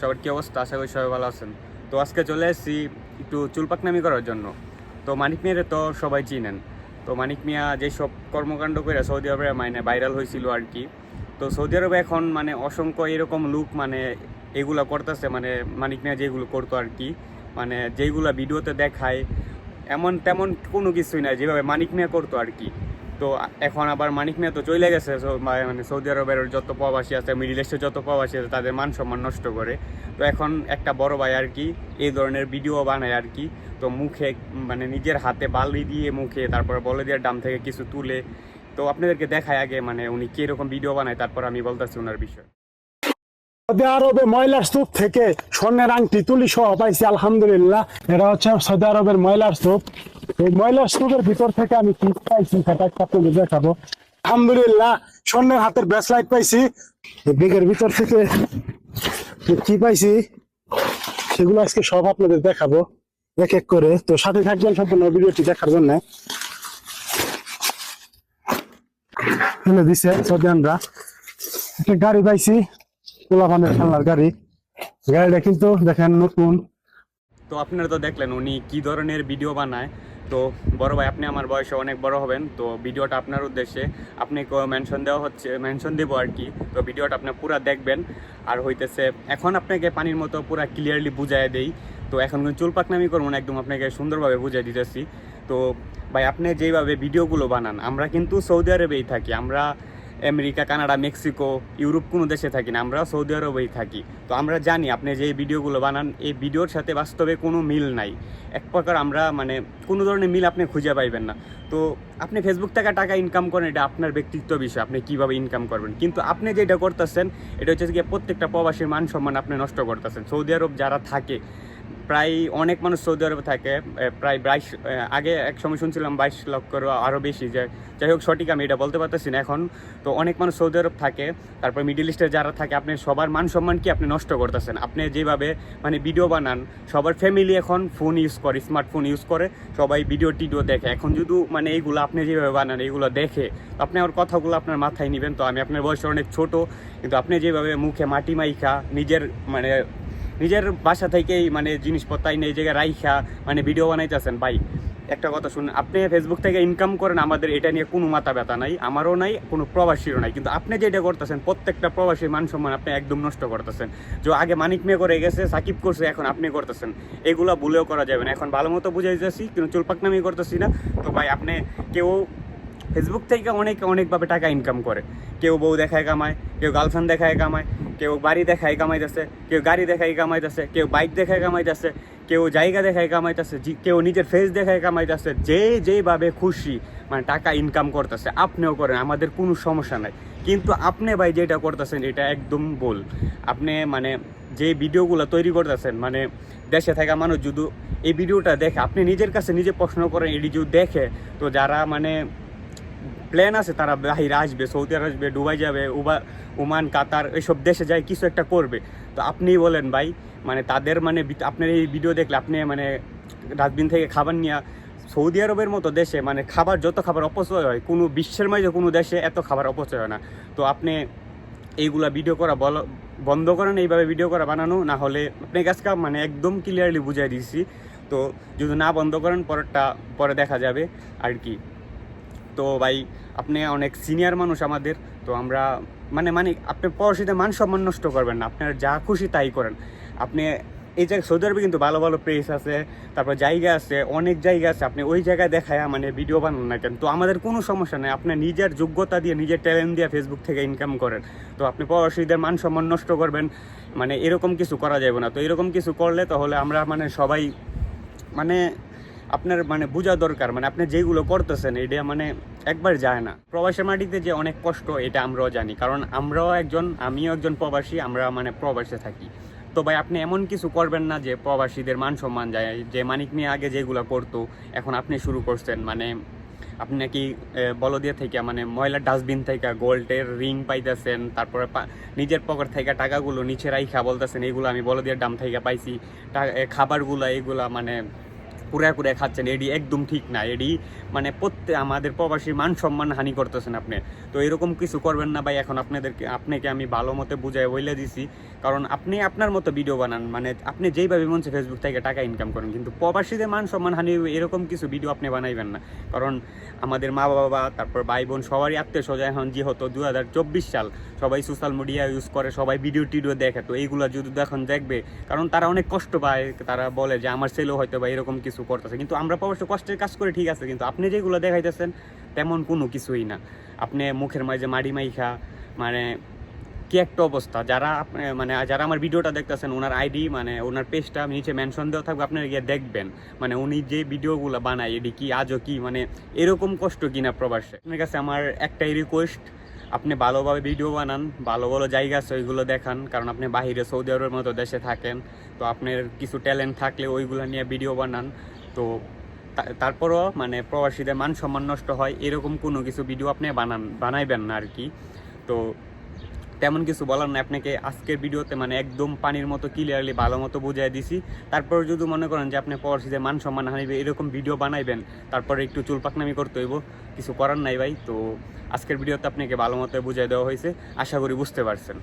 সবার কি অবস্থা? আশা করি সবাই ভালো আছেন। তো আজকে চলে এসেছি একটু চুলপাকনামি করার জন্য। তো মানিক মিয়ারে তো সবাই চিনেন। তো মানিক মিয়া যেসব কর্মকাণ্ড করে সৌদি আরবে মানে ভাইরাল হয়েছিল আর কি, তো সৌদি আরবে এখন মানে অসংখ্য এরকম লুক মানে এগুলো করতেছে মানে মানিক মিয়া যেগুলো করতো আর কি মানে যেইগুলো ভিডিওতে দেখায়, এমন তেমন কোনো কিছুই না যেভাবে মানিক মিয়া করতো আর কি। তো এখন আবার মানিক মিয়া তো চলে গেছে মানে সৌদি আরবের যত প্রবাসী আছে, মিডিল ইস্টের যত প্রবাসী আছে, তাদের মান সম্মান নষ্ট করে। তো এখন একটা বড় ভাই আর কি, এই ধরনের ভিডিও বানায় আর কি। তো মুখে মানে নিজের হাতে বালি দিয়ে মুখে, তারপরে বলে দিয়ে ডাম থেকে কিছু তুলে। তো আপনাদেরকে দেখায় আগে মানে উনি কীরকম ভিডিও বানায়, তারপর আমি বলতেছি ওনার বিষয়। সৌদি আরবে ময়লার স্তূপ থেকে স্বর্ণের আংটি তুলি সহ পাইছি, আলহামদুলিল্লাহ। এটা হচ্ছে সৌদি আরবের ময়লার স্তূপ। এই ময়লার স্তূপের ভিতর থেকে আমি কি পাইছি সেটা আপনাদের দেখাবো। আলহামদুলিল্লাহ, স্বর্ণের হাতের ব্রেসলাইট পাইছি। এই ব্যাগের ভিতর থেকে কি পাইছি, সেগুলো আজকে সব আপনাদের দেখাবো এক এক করে। তো সাথে থাকবেন সম্পূর্ণ ভিডিওটি দেখার জন্য। ফেলে দিছে সৌদিয়ানরা একটা গাড়ি পাইছি, পোলাপানের খেলনার গাড়ি। গাড়িটা কিন্তু দেখেন নতুন। তো আপনারা তো দেখলেন উনি কি ধরনের ভিডিও বানায়। তো বড় ভাই, আপনি আমার বয়সে অনেক বড় হবেন, তো ভিডিওটা আপনার উদ্দেশ্যে। আপনি মেনশন দেওয়া হচ্ছে মেনশন দেবো আর কি। তো ভিডিওটা আপনি পুরো দেখবেন। আর হইতেছে, এখন আপনাকে পানির মতো পুরো ক্লিয়ারলি বুঝাই দেই। তো এখন চুল পাকনামি করব না, একদম আপনাকে সুন্দরভাবে বুঝাই দিতেছি। তো ভাই, আপনি যেইভাবে ভিডিওগুলো বানান, আমরা কিন্তু সৌদি আরবেই থাকি। আমরা আমেরিকা, কানাডা, মেক্সিকো, ইউরোপ কোনো দেশে থাকি না, আমরা সৌদি আরবেই থাকি। তো আমরা জানি আপনি যে ভিডিওগুলো বানান, এই ভিডিওর সাথে বাস্তবে কোনো মিল নাই। এক প্রকার আমরা মানে কোনো ধরনের মিল আপনি খুঁজে পাইবেন না। তো আপনি ফেসবুক থেকে টাকা ইনকাম করেন, এটা আপনার ব্যক্তিত্ব বিষয়, আপনি কীভাবে ইনকাম করবেন। কিন্তু আপনি যেটা করতেছেন, এটা হচ্ছে গিয়ে প্রত্যেকটা প্রবাসীর মান সম্মান আপনি নষ্ট করতেছেন। সৌদি আরব যারা থাকে প্রায় অনেক মানুষ সৌদি আরবে থাকে প্রায় বাইশ আগে এক সময় শুনছিলাম বাইশ লক্ষর আরও বেশি, যে যাই হোক সঠিক আমি এটা বলতে পারতেছি না এখন। তো অনেক মানুষ সৌদি আরব থাকে, তারপর মিডিল ইস্টে যারা থাকে, আপনি সবার মান সম্মান কি আপনি নষ্ট করতেছেন? আপনি যেভাবে মানে ভিডিও বানান, সবার ফ্যামিলি এখন ফোন ইউজ করে স্মার্টফোন ইউজ করে, সবাই ভিডিও টিডিও দেখে। এখন যদি মানে এইগুলো আপনি যেভাবে বানান, এইগুলো দেখে আপনি আমার কথাগুলো আপনার মাথায় নেবেন। তো আমি আপনার বয়সে অনেক ছোট, কিন্তু আপনি যেভাবে মুখে মাটি মাইখা, নিজের মানে নিজের বাসা থেকেই মানে জিনিসপত্র এই জায়গায় রাইখা মানে ভিডিও বানাইতেছেন, ভাই। একটা কথা শুনুন, আপনি ফেসবুক থেকে ইনকাম করেন, আমাদের এটা নিয়ে কোনো মাথা ব্যথা নাই, আমারও নাই, কোনো প্রবাসীরও নাই। কিন্তু আপনি যেটা করতেছেন, প্রত্যেকটা প্রবাসীর মান সম্মান আপনি একদম নষ্ট করতেছেন। যে আগে মানিক মেয়ে করে গেছে, সাকিব করছে, এখন আপনি করতেছেন। এগুলো ভুলেও করা যাবে না। এখন ভালো মতো বুঝাই দিতেছি কিন্তু চুলপাকনামি করতেছি না। তো ভাই, আপনি কেউ ফেসবুক থেকে অনেক, অনেকভাবে টাকা ইনকাম করে। কেউ বউ দেখায় কামায়, কেউ গার্লফ্রেন্ড দেখায় কামায় কেউ বাড়ি দেখায় কামাইতেছে, কেউ গাড়ি দেখায় কামাইতেছে, কেউ বাইক দেখায় কামাইতেছে, কেউ জায়গা দেখায় কামাইতেছে কেউ নিজের ফেস দেখায় কামাইতেছে, যে যেভাবে খুশি মানে টাকা ইনকাম করতেছে, আপনিও করেন, আমাদের কোনো সমস্যা নাই। কিন্তু আপনি ভাই যেটা করতেছেন, এটা একদম ভুল। আপনি মানে যে ভিডিওগুলো তৈরি করতেছেন মানে দেশে থাকা মানুষ যদি এই ভিডিওটা দেখে, আপনি নিজের কাছে নিজে প্রশ্ন করেন, এটি যদি দেখে, তো যারা মানে প্ল্যান আছে, তারা বাহিরে আসবে সৌদি আরব আসবে, দুবাই যাবে, উবা, ওমান, কাতার এইসব দেশে যায়, কিছু একটা করবে। তো আপনিই বলেন ভাই মানে তাদের মানে আপনার এই ভিডিও দেখলে আপনি মানে ডাস্টবিন থেকে খাবার নিয়ে সৌদি আরবের মতো দেশে মানে খাবার, যত খাবার অপচয় হয়, কোনো বিশ্বের মাঝে কোনো দেশে এত খাবার অপচয় হয় না। তো আপনি এইগুলা ভিডিও করা বল, বন্ধ করেন, এইভাবে ভিডিও করা বানানো, না হলে আপনার কাছে মানে একদম ক্লিয়ারলি বুঝাই দিচ্ছি তো যদি না বন্ধ করেন, পরেরটা, পরে দেখা যাবে, আর কি। তো ভাই, আপনি অনেক সিনিয়র মানুষ আমাদের, তো আমরা মানে মানে আপনি পড়াশোনাতে মান সম্মান নষ্ট করবেন না, আপনার যা খুশি তাই করেন। আপনি এই জায়গায় সৌদি আরবে কিন্তু ভালো ভালো প্লেস আছে, তারপর জায়গা আছে, অনেক জায়গা আছে, আপনি ওই জায়গায় দেখায় মানে ভিডিও বানান না কেন? তো আমাদের কোনো সমস্যা নেই, আপনি নিজের যোগ্যতা দিয়ে, নিজের ট্যালেন্ট দিয়ে ফেসবুক থেকে ইনকাম করেন। তো আপনি প্রবাসীদের মান সম্মান নষ্ট করবেন মানে এরকম কিছু করা যাবে না। তো এরকম কিছু করলে তাহলে আমরা মানে সবাই মানে আপনার মানে বোঝা দরকার মানে আপনি যেগুলো করতেছেন এটা মানে একবার যায় না। প্রবাসের মাটিতে যে অনেক কষ্ট, এটা আমরাও জানি। কারণ আমরাও একজন, আমিও একজন প্রবাসী, আমরা মানে প্রবাসে থাকি। তো ভাই, আপনি এমন কিছু করবেন না যে প্রবাসীদের মান সম্মান যায়। যে মানিক নিয়ে আগে যেগুলো করতো, এখন আপনি শুরু করছেন। মানে আপনি নাকি বলদিয়া থেকে মানে ময়লার ডাস্টবিন থেকে গোল্ডের রিং পাইতেছেন, তারপরে নিজের পকেট থেকে টাকাগুলো নিচে রাইখা বলতেছেন, এইগুলো আমি বলদিয়ার দাম থেকে পাইছি। খাবারগুলো, এইগুলা মানে কুড়া কুড়া খাচ্ছেন, এডি একদম ঠিক না, এডি মানে প্রত্যেক আমাদের প্রবাসীর মান সম্মান হানি করতেছেন আপনি। তো এরকম কিছু করবেন না ভাই, এখন আপনাদেরকে আপনাকে আমি ভালো মতো বুঝাই বলে দিছি। কারণ আপনি আপনার মতো ভিডিও বানান মানে আপনি যেইভাবে মন ফেসবুক থেকে টাকা ইনকাম করেন, কিন্তু প্রবাসীদের মান সম্মান হানি এরকম কিছু ভিডিও আপনি বানাইবেন না। কারণ আমাদের মা বাবা তারপর ভাই বোন সবারই আত্মীয় স্বজন এখন যেহেতু দু হাজার চব্বিশ সাল সবাই সোশ্যাল মিডিয়া ইউজ করে, সবাই ভিডিও টিডিও দেখে। তো এইগুলো যদি এখন দেখবে, কারণ তারা অনেক কষ্ট পায়, তারা বলে যে আমার ছেলেও হয়তো বা এরকম কিছু করতেছে। কিন্তু আমরা অবশ্য কষ্টের কাজ করে ঠিক আছে, কিন্তু আপনি যেগুলো দেখাইতেছেন, তেমন কোনো কিছুই না। আপনি মুখের মাঝে মাড়ি মাইখা মানে কি একটা অবস্থা। যারা মানে যারা আমার ভিডিওটা দেখতেছেন, ওনার আইডি মানে ওনার পেজটা নিচে মেনশন দেওয়া থাকবে, আপনারা গিয়ে দেখবেন। মানে উনি যে ভিডিওগুলো বানায়, এটি কি, আজও কি মানে এরকম কষ্ট কিনা প্রবাসে? আপনার কাছে আমার একটাই রিকোয়েস্ট আপনি ভালোভাবে ভিডিও বানান, ভালো ভালো জায়গা আছে, ওইগুলো দেখান, কারণ আপনি বাহিরে সৌদি আরবের মতো দেশে থাকেন, তো আপনার কিছু ট্যালেন্ট থাকলে ওইগুলো নিয়ে ভিডিও বানান, তো তারপরও মানে প্রবাসীদের মান সম্মান নষ্ট হয়, এরকম কোনো কিছু ভিডিও আপনি বানান, বানাইবেন না আর কি তো তেমন কিছু বলার না আপনাকে আজকের ভিডিওতে মানে একদম পানির মতো ক্লিয়ারলি ভালো মতো বুঝিয়ে দিছি। তারপর যদি মনে করেন যে আপনি প্রবাসীদের মান সম্মান হানিবে, এরকম ভিডিও বানাইবেন, তারপরে একটু চুল পাকনামি করতে হইব, কিছু করার নাই ভাই, তো আজকের ভিডিওতে আপনাকে ভালো মতো বুঝিয়ে দেওয়া হয়েছে। আশা করি বুঝতে পারছেন।